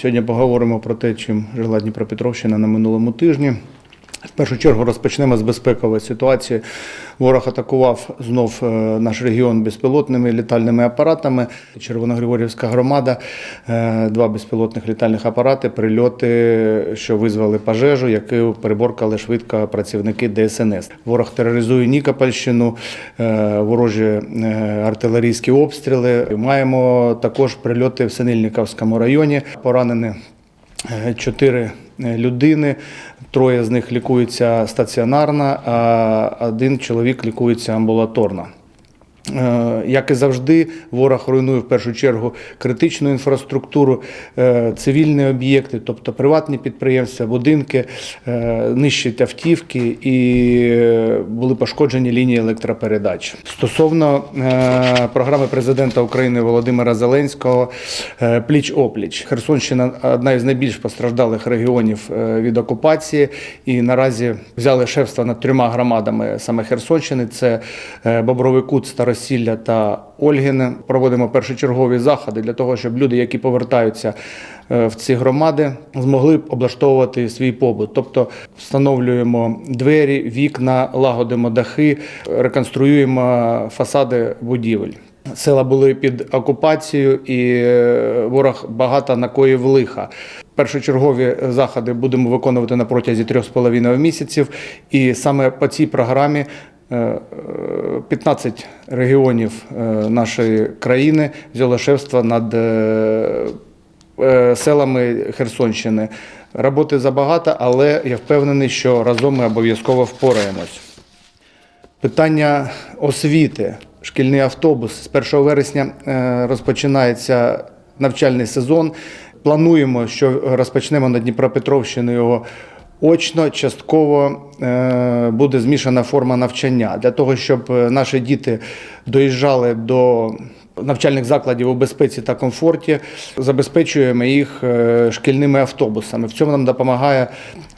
Сьогодні поговоримо про те, чим жила Дніпропетровщина на минулому тижні. В першу чергу розпочнемо з безпекової ситуації. Ворог атакував знов е, наш регіон безпілотними літальними апаратами. Червоногригорівська громада, е, два безпілотних літальних апарати, прильоти, що визвали пожежу, яку переборкали швидко працівники ДСНС. Ворог тероризує Нікопольщину, е, ворожі артилерійські обстріли. Маємо також прильоти в Синильниковському районі. Поранені чотири людини. Троє з них лікуються стаціонарно, а один чоловік лікується амбулаторно. Е, Як і завжди, ворог руйнує в першу чергу критичну інфраструктуру, е, цивільні об'єкти, тобто приватні підприємства, будинки, е, нищить автівки і були пошкоджені лінії електропередач. Стосовно програми президента України Володимира Зеленського пліч опліч. Херсонщина одна із найбільш постраждалих регіонів від окупації, і наразі взяли шефство над трьома громадами саме Херсонщини: це Бобровий Кут, Старосілля та Ольгине. Проводимо першочергові заходи для того, щоб люди, які повертаються е, в ці громади, змогли б облаштовувати свій побут. Тобто встановлюємо двері, вікна, лагодимо дахи, реконструюємо фасади будівель. Села були під окупацією, і е, ворог багато накоїв лиха. Першочергові заходи будемо виконувати на протязі трьох з половиною місяців. І саме по цій програмі 15 регіонів е, нашої країни взяло шефство над е, е, селами Херсонщини. Роботи забагато, але я впевнений, що разом ми обов'язково впораємось. Питання освіти. Шкільний автобус з 1 вересня е, розпочинається навчальний сезон. Плануємо, що розпочнемо на Дніпропетровщини його очно, частково е, буде змішана форма навчання для того, щоб е, наші діти доїжджали до навчальних закладів у безпеці та комфорті. Забезпечуємо їх е, шкільними автобусами. В цьому нам допомагає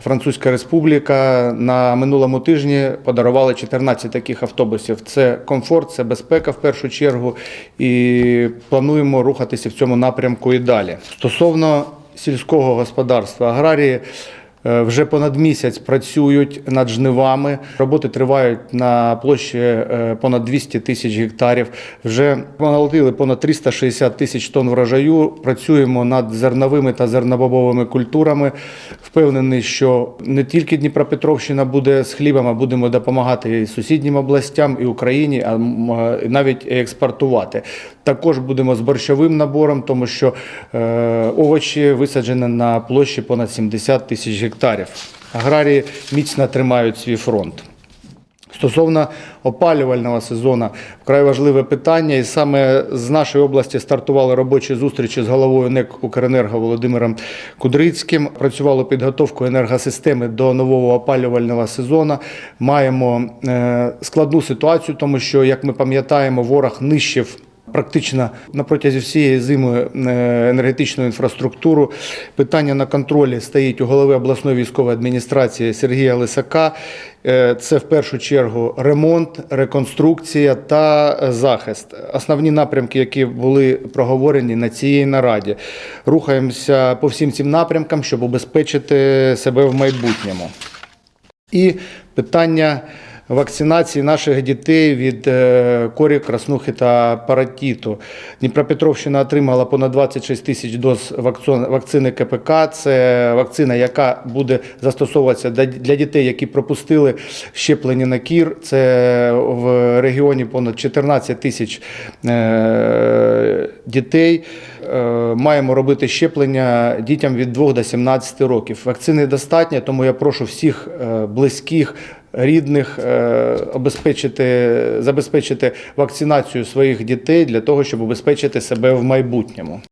Французька Республіка. На минулому тижні подарували 14 таких автобусів. Це комфорт, це безпека в першу чергу. І плануємо рухатися в цьому напрямку і далі. Стосовно сільського господарства, аграрії. Е, Вже понад місяць працюють над жнивами. Роботи тривають на площі е, понад 200 тисяч гектарів. Вже наголотили понад 360 тисяч тонн врожаю. Працюємо над зерновими та зернобобовими культурами. Впевнений, що не тільки Дніпропетровщина буде з хлібом, а будемо допомагати і сусіднім областям, і Україні, а е, навіть експортувати. Також будемо з борщовим набором, тому що овочі висаджені на площі понад 70 тисяч гектарів. Аграрії міцно тримають свій фронт. Стосовно опалювального сезону, вкрай важливе питання, і саме з нашої області стартували робочі зустрічі з головою НЕК «Укренерго» Володимиром Кудрицьким. Працювали підготовку енергосистеми до нового опалювального сезону. Маємо е, складну ситуацію, тому що, як ми пам'ятаємо, ворог нищив. Практично на протязі всієї зими е, енергетичну інфраструктуру. Питання на контролі стоїть у голови обласної військової адміністрації Сергія Лисака. Е, Це в першу чергу ремонт, реконструкція та е, захист. Основні напрямки, які були проговорені на цій нараді. Рухаємося по всім цим напрямкам, щоб убезпечити себе в майбутньому. І питання вакцинації наших дітей від е, корі, краснухи та паратіту. Дніпропетровщина отримала понад 26 тисяч доз вакцини КПК. Це вакцина, яка буде застосовуватися для- дітей, які пропустили щеплення на кір. Це в регіоні понад 14 тисяч е, дітей. Е, Маємо робити щеплення дітям від 2 до 17 років. Вакцини достатньо, тому я прошу всіх близьких. Рідних е, обезпечити, забезпечити вакцинацію своїх дітей для того, щоб обезпечити себе в майбутньому.